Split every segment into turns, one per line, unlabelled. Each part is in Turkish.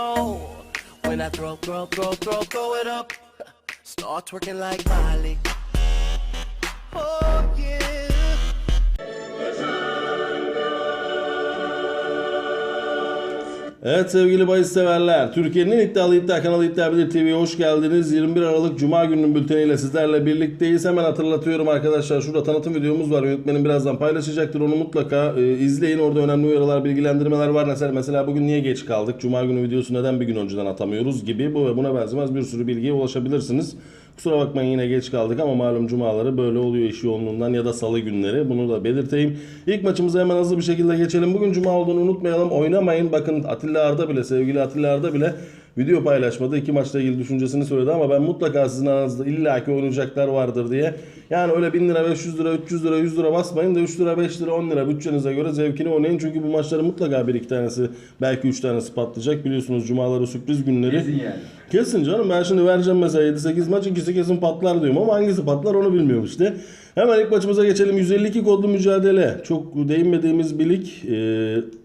When I throw, throw, throw, throw, throw it up, start twerking like Miley. Oh yeah.
Evet sevgili bahis severler, Türkiye'nin en iddialı iddia kanalı İddia Bilir TV'ye hoş geldiniz. 21 Aralık Cuma gününün bülteniyle sizlerle birlikteyiz. Hemen hatırlatıyorum arkadaşlar, şurada tanıtım videomuz var. Yönetmenim birazdan paylaşacaktır. Onu mutlaka e, izleyin. Orada önemli uyarılar, bilgilendirmeler var. Mesela, mesela bugün niye geç kaldık? Cuma günü videosu neden bir gün önceden atamıyoruz gibi bu ve buna benzemez bir sürü bilgiye ulaşabilirsiniz. Kusura bakmayın yine geç kaldık ama malum cumaları böyle oluyor iş yoğunluğundan ya da salı günleri. Bunu da belirteyim. İlk maçımıza hemen hızlı bir şekilde geçelim. Bugün cuma olduğunu unutmayalım. Oynamayın. Bakın Atilla Arda bile sevgili Atilla Arda bile video paylaşmadı. İki maçla ilgili düşüncesini söyledi ama ben mutlaka sizin aranızda illaki oynayacaklar vardır diye. Yani öyle 1000 lira, 500 lira, 300 lira, 100 lira basmayın da 3 lira, 5 lira, 10 lira bütçenize göre zevkini oynayın. Çünkü bu maçların mutlaka bir iki tanesi belki 3 tanesi patlayacak. Biliyorsunuz cumaları sürpriz günleri.
Kesin yani.
Kesin canım ben şimdi vereceğim mesela 7-8 maç ikisi kesin patlar diyorum ama hangisi patlar onu bilmiyorum işte. Hemen ilk maçımıza geçelim. 152 kodlu mücadele. Çok değinmediğimiz bir lig. Ee,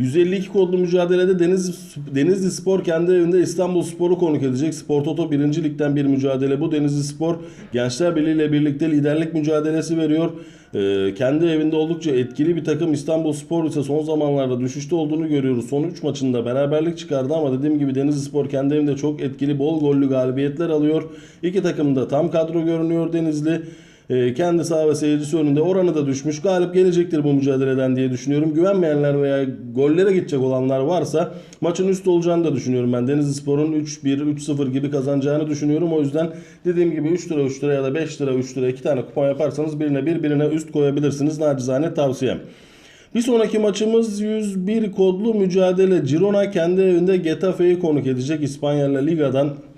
152 kodlu mücadelede Deniz, Denizli Spor kendi evinde İstanbul Spor'u konuk edecek. Spor Toto 1. Lig'den bir mücadele bu. Denizli Spor Gençler Birliği ile birlikte liderlik mücadelesi veriyor. Ee, kendi evinde oldukça etkili bir takım İstanbul Spor ise son zamanlarda düşüşte olduğunu görüyoruz. Son 3 maçında beraberlik çıkardı ama dediğim gibi Denizli Spor kendi evinde çok etkili bol gollü galibiyetler alıyor. İki takım da tam kadro görünüyor Denizli. Ee, kendi saha ve seyircisi önünde oranı da düşmüş. Galip gelecektir bu mücadeleden diye düşünüyorum. Güvenmeyenler veya gollere gidecek olanlar varsa maçın üst olacağını da düşünüyorum ben. Denizli Spor'un 3-1, 3-0 gibi kazanacağını düşünüyorum. O yüzden dediğim gibi 3 lira 3 lira ya da 5 lira 3 lira 2 tane kupon yaparsanız birine bir birine üst koyabilirsiniz. Nacizane tavsiyem. Bir sonraki maçımız 101 kodlu mücadele. Girona kendi evinde Getafe'yi konuk edecek İspanya Liga'dan.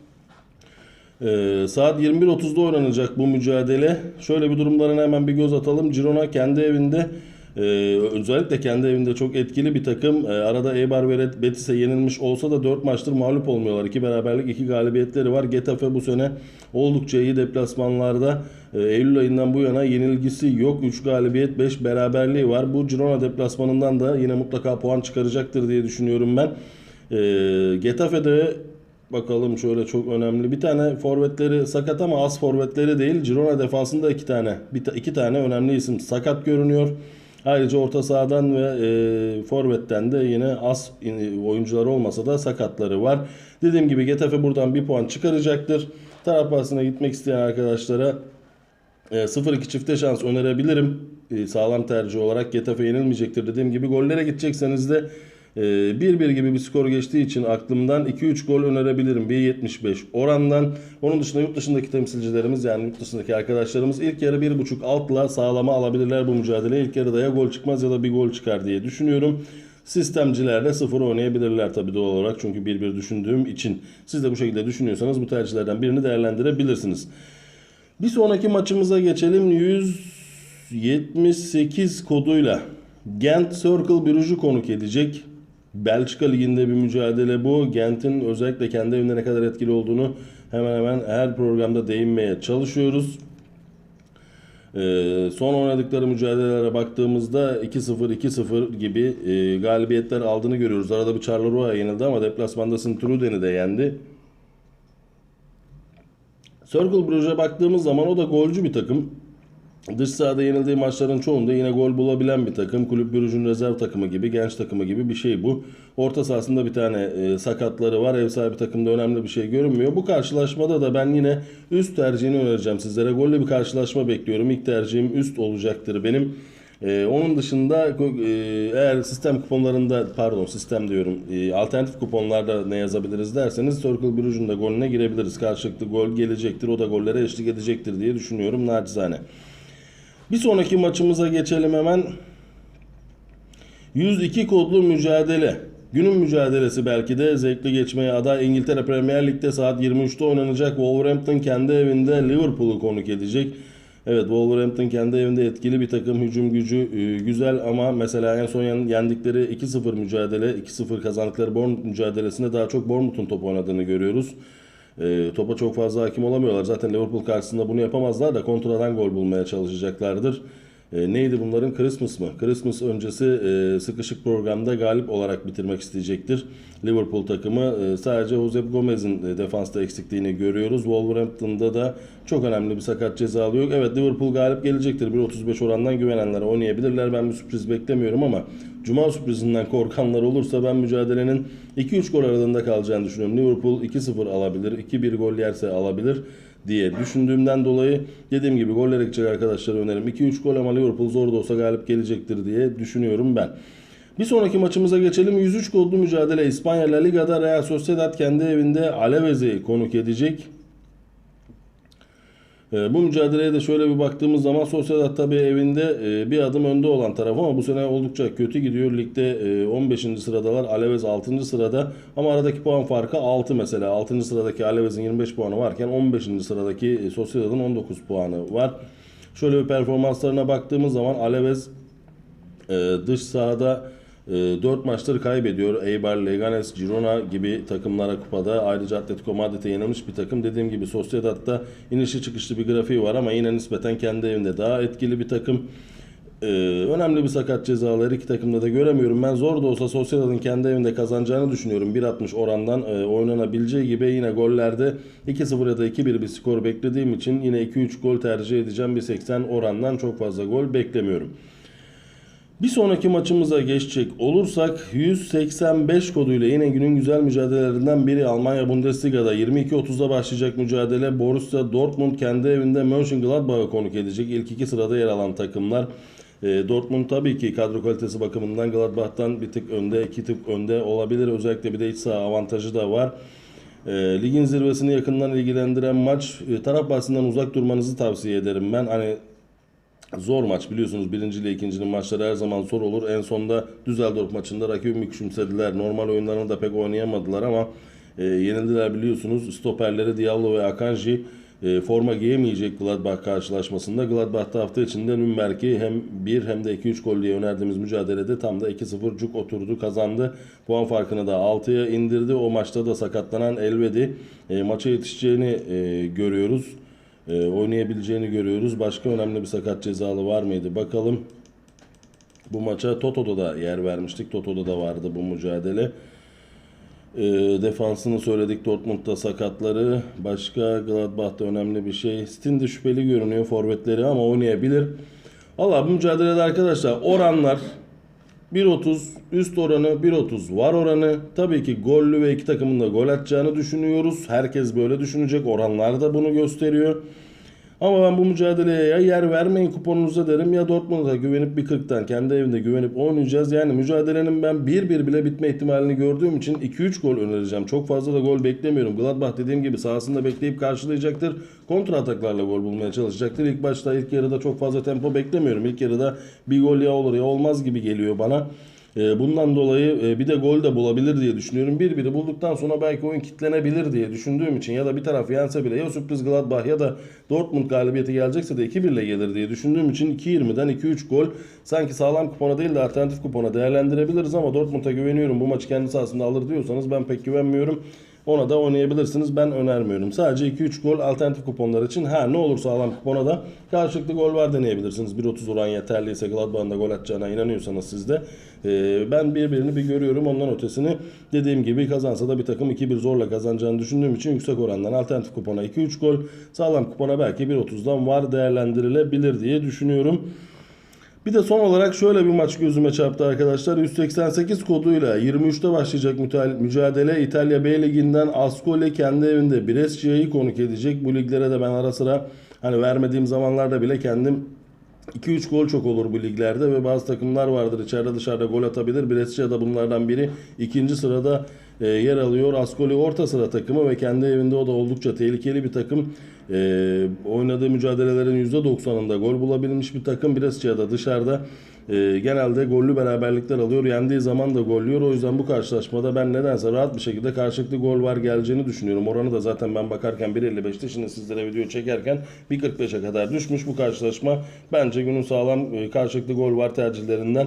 Ee, saat 21.30'da oynanacak bu mücadele. Şöyle bir durumlarına hemen bir göz atalım. Girona kendi evinde e, özellikle kendi evinde çok etkili bir takım. E, arada Eibar ve Betis'e yenilmiş olsa da 4 maçtır mağlup olmuyorlar. 2 beraberlik 2 galibiyetleri var. Getafe bu sene oldukça iyi deplasmanlarda. E, Eylül ayından bu yana yenilgisi yok. 3 galibiyet 5 beraberliği var. Bu Girona deplasmanından da yine mutlaka puan çıkaracaktır diye düşünüyorum ben. E, Getafe'de Bakalım şöyle çok önemli. Bir tane forvetleri sakat ama az forvetleri değil. Girona defansında iki tane. Bir ta- iki tane önemli isim sakat görünüyor. Ayrıca orta sahadan ve e, forvetten de yine az oyuncular olmasa da sakatları var. Dediğim gibi Getafe buradan bir puan çıkaracaktır. Taraf bahsine gitmek isteyen arkadaşlara e, 0-2 çifte şans önerebilirim. E, sağlam tercih olarak Getafe yenilmeyecektir. Dediğim gibi gollere gidecekseniz de 1-1 gibi bir skor geçtiği için aklımdan 2-3 gol önerebilirim. 1.75 orandan. Onun dışında yurt dışındaki temsilcilerimiz yani yurt dışındaki arkadaşlarımız ilk yarı 1.5 altla sağlama alabilirler bu mücadeleyi. İlk yarıda ya gol çıkmaz ya da bir gol çıkar diye düşünüyorum. Sistemcilerle sıfır oynayabilirler tabii doğal olarak çünkü 1-1 düşündüğüm için. Siz de bu şekilde düşünüyorsanız bu tercihlerden birini değerlendirebilirsiniz. Bir sonraki maçımıza geçelim. 178 koduyla Gent Circle Bruges'u konuk edecek. Belçika Ligi'nde bir mücadele bu. Gent'in özellikle kendi evinde ne kadar etkili olduğunu hemen hemen her programda değinmeye çalışıyoruz. Ee, son oynadıkları mücadelelere baktığımızda 2-0 2-0 gibi e, galibiyetler aldığını görüyoruz. Arada bir Charleroi yenildi ama deplasmanda Sint-Truiden'i de yendi. Circle Bruges'e baktığımız zaman o da golcü bir takım. Dış sahada yenildiği maçların çoğunda yine gol bulabilen bir takım. Kulüp Brugge'ün rezerv takımı gibi, genç takımı gibi bir şey bu. Orta sahasında bir tane e, sakatları var. Ev sahibi takımda önemli bir şey görünmüyor. Bu karşılaşmada da ben yine üst tercihini önereceğim sizlere. Gollü bir karşılaşma bekliyorum. İlk tercihim üst olacaktır benim. Ee, onun dışında e, eğer sistem kuponlarında pardon sistem diyorum e, alternatif kuponlarda ne yazabiliriz derseniz Circle Bruges'un da golüne girebiliriz. Karşılıklı gol gelecektir o da gollere eşlik edecektir diye düşünüyorum nacizane. Bir sonraki maçımıza geçelim hemen. 102 kodlu mücadele. Günün mücadelesi belki de zevkli geçmeye aday İngiltere Premier Lig'de saat 23'te oynanacak. Wolverhampton kendi evinde Liverpool'u konuk edecek. Evet Wolverhampton kendi evinde etkili bir takım hücum gücü e, güzel ama mesela en son yen- yendikleri 2-0 mücadele 2-0 kazandıkları Bournemouth mücadelesinde daha çok Bournemouth'un top oynadığını görüyoruz. E, topa çok fazla hakim olamıyorlar. Zaten Liverpool karşısında bunu yapamazlar da kontradan gol bulmaya çalışacaklardır. E, neydi bunların? Christmas mı? Christmas öncesi e, sıkışık programda galip olarak bitirmek isteyecektir. Liverpool takımı e, sadece Josep Gomez'in e, defansta eksikliğini görüyoruz. Wolverhampton'da da çok önemli bir sakat cezalı yok. Evet Liverpool galip gelecektir. 1.35 orandan güvenenler oynayabilirler. Ben bir sürpriz beklemiyorum ama Cuma sürprizinden korkanlar olursa ben mücadelenin 2-3 gol aralığında kalacağını düşünüyorum. Liverpool 2-0 alabilir, 2-1 gol yerse alabilir diye düşündüğümden dolayı dediğim gibi gollere gidecek arkadaşlar önerim. 2-3 gol ama Liverpool zor da olsa galip gelecektir diye düşünüyorum ben. Bir sonraki maçımıza geçelim. 103 gollu mücadele İspanya La Liga'da Real Sociedad kendi evinde Alaves'i konuk edecek. Ee, Bu mücadeleye de şöyle bir baktığımız zaman Sociedad tabii evinde e, bir adım önde olan taraf ama bu sene oldukça kötü gidiyor. Ligde e, 15. sıradalar. Alaves 6. sırada ama aradaki puan farkı 6 mesela. 6. sıradaki Alaves'in 25 puanı varken 15. sıradaki e, Sociedad'ın 19 puanı var. Şöyle bir performanslarına baktığımız zaman Alaves e, dış sahada 4 maçtır kaybediyor. Eibar, Leganes, Girona gibi takımlara kupada. Ayrıca Atletico Madrid'e yenilmiş bir takım. Dediğim gibi Sociedad'da inişli çıkışlı bir grafiği var ama yine nispeten kendi evinde daha etkili bir takım. Ee, önemli bir sakat cezaları iki takımda da göremiyorum. Ben zor da olsa Sociedad'ın kendi evinde kazanacağını düşünüyorum. 1.60 orandan e, oynanabileceği gibi yine gollerde 2-0 ya da 2-1 bir skor beklediğim için yine 2-3 gol tercih edeceğim. 1.80 orandan çok fazla gol beklemiyorum. Bir sonraki maçımıza geçecek olursak 185 koduyla yine günün güzel mücadelelerinden biri Almanya Bundesliga'da 22.30'da başlayacak mücadele Borussia Dortmund kendi evinde Mönchengladbach'ı konuk edecek. İlk iki sırada yer alan takımlar. E, Dortmund tabii ki kadro kalitesi bakımından Gladbach'tan bir tık önde, iki tık önde olabilir. Özellikle bir de iç saha avantajı da var. E, ligin zirvesini yakından ilgilendiren maç. E, taraf bahsinden uzak durmanızı tavsiye ederim ben. Hani Zor maç biliyorsunuz birinci ile ikincinin maçları her zaman zor olur. En sonunda Düsseldorf maçında rakibimi küçümsediler. Normal oyunlarını da pek oynayamadılar ama e, yenildiler biliyorsunuz. Stoperleri Diallo ve Akanji e, forma giyemeyecek Gladbach karşılaşmasında. Gladbach'ta hafta içinde Nürnberg'i hem 1 hem de 2-3 gol diye önerdiğimiz mücadelede tam da 2-0 cuk oturdu kazandı. Puan farkını da 6'ya indirdi. O maçta da sakatlanan Elvedi e, maça yetişeceğini e, görüyoruz e, oynayabileceğini görüyoruz. Başka önemli bir sakat cezalı var mıydı? Bakalım. Bu maça Toto'da da yer vermiştik. Toto'da da vardı bu mücadele. E, defansını söyledik Dortmund'da sakatları. Başka Gladbach'ta önemli bir şey. Stin de şüpheli görünüyor forvetleri ama oynayabilir. Valla bu mücadelede arkadaşlar oranlar 1.30 üst oranı 1.30 var oranı. Tabii ki gollü ve iki takımın da gol atacağını düşünüyoruz. Herkes böyle düşünecek. Oranlar da bunu gösteriyor. Ama ben bu mücadeleye ya yer vermeyin kuponunuza derim ya Dortmund'a güvenip bir 40'tan kendi evinde güvenip oynayacağız. Yani mücadelenin ben 1-1 bile bitme ihtimalini gördüğüm için 2-3 gol önereceğim. Çok fazla da gol beklemiyorum. Gladbach dediğim gibi sahasında bekleyip karşılayacaktır. Kontra ataklarla gol bulmaya çalışacaktır. İlk başta ilk yarıda çok fazla tempo beklemiyorum. İlk yarıda bir gol ya olur ya olmaz gibi geliyor bana. Ee, Bundan dolayı e, bir de gol de bulabilir diye düşünüyorum. Bir biri bulduktan sonra belki oyun kitlenebilir diye düşündüğüm için ya da bir taraf yense bile ya sürpriz Gladbach ya da Dortmund galibiyeti gelecekse de 2-1 ile gelir diye düşündüğüm için 2-20'den 2-3 gol sanki sağlam kupona değil de alternatif kupona değerlendirebiliriz ama Dortmund'a güveniyorum. Bu maçı kendi sahasında alır diyorsanız ben pek güvenmiyorum. Ona da oynayabilirsiniz. Ben önermiyorum. Sadece 2-3 gol alternatif kuponlar için ha ne olur sağlam kupona da karşılıklı gol var deneyebilirsiniz. 1.30 oran yeterliyse Gladbach'ın da gol atacağına inanıyorsanız sizde. Ee, ben birbirini bir görüyorum. Ondan ötesini dediğim gibi kazansa da bir takım 2-1 zorla kazanacağını düşündüğüm için yüksek orandan alternatif kupona 2-3 gol sağlam kupona belki 1.30'dan var değerlendirilebilir diye düşünüyorum. Bir de son olarak şöyle bir maç gözüme çarptı arkadaşlar. 188 koduyla 23'te başlayacak mücadele İtalya B Ligi'nden Ascoli kendi evinde Brescia'yı konuk edecek. Bu liglere de ben ara sıra hani vermediğim zamanlarda bile kendim 2-3 gol çok olur bu liglerde ve bazı takımlar vardır içeride dışarıda gol atabilir. Brescia da bunlardan biri. ikinci sırada e, yer alıyor. Ascoli orta sıra takımı ve kendi evinde o da oldukça tehlikeli bir takım. E, oynadığı mücadelelerin %90'ında gol bulabilmiş bir takım. Brescia da dışarıda e, genelde gollü beraberlikler alıyor. Yendiği zaman da gollüyor. O yüzden bu karşılaşmada ben nedense rahat bir şekilde karşılıklı gol var geleceğini düşünüyorum. Oranı da zaten ben bakarken 1.55'te şimdi sizlere video çekerken 1.45'e kadar düşmüş bu karşılaşma. Bence günün sağlam e, karşılıklı gol var tercihlerinden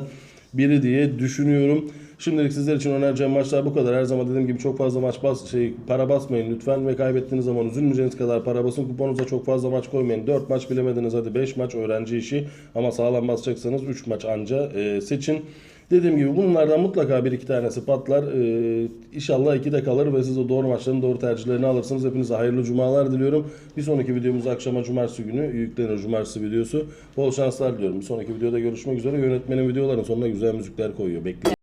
biri diye düşünüyorum. Şimdilik sizler için önereceğim maçlar bu kadar. Her zaman dediğim gibi çok fazla maç bas şey para basmayın lütfen ve kaybettiğiniz zaman üzülmeyeceğiniz kadar para basın. Kuponunuza çok fazla maç koymayın. 4 maç bilemediniz hadi 5 maç öğrenci işi ama sağlam basacaksanız 3 maç anca e, seçin. Dediğim gibi bunlardan mutlaka bir iki tanesi patlar. Ee, inşallah iki de kalır ve siz o doğru maçların doğru tercihlerini alırsınız. Hepinize hayırlı cumalar diliyorum. Bir sonraki videomuz akşama cumartesi günü yüklenir cumartesi videosu. Bol şanslar diliyorum. Bir sonraki videoda görüşmek üzere. Yönetmenin videoların sonuna güzel müzikler koyuyor. Bekleyin.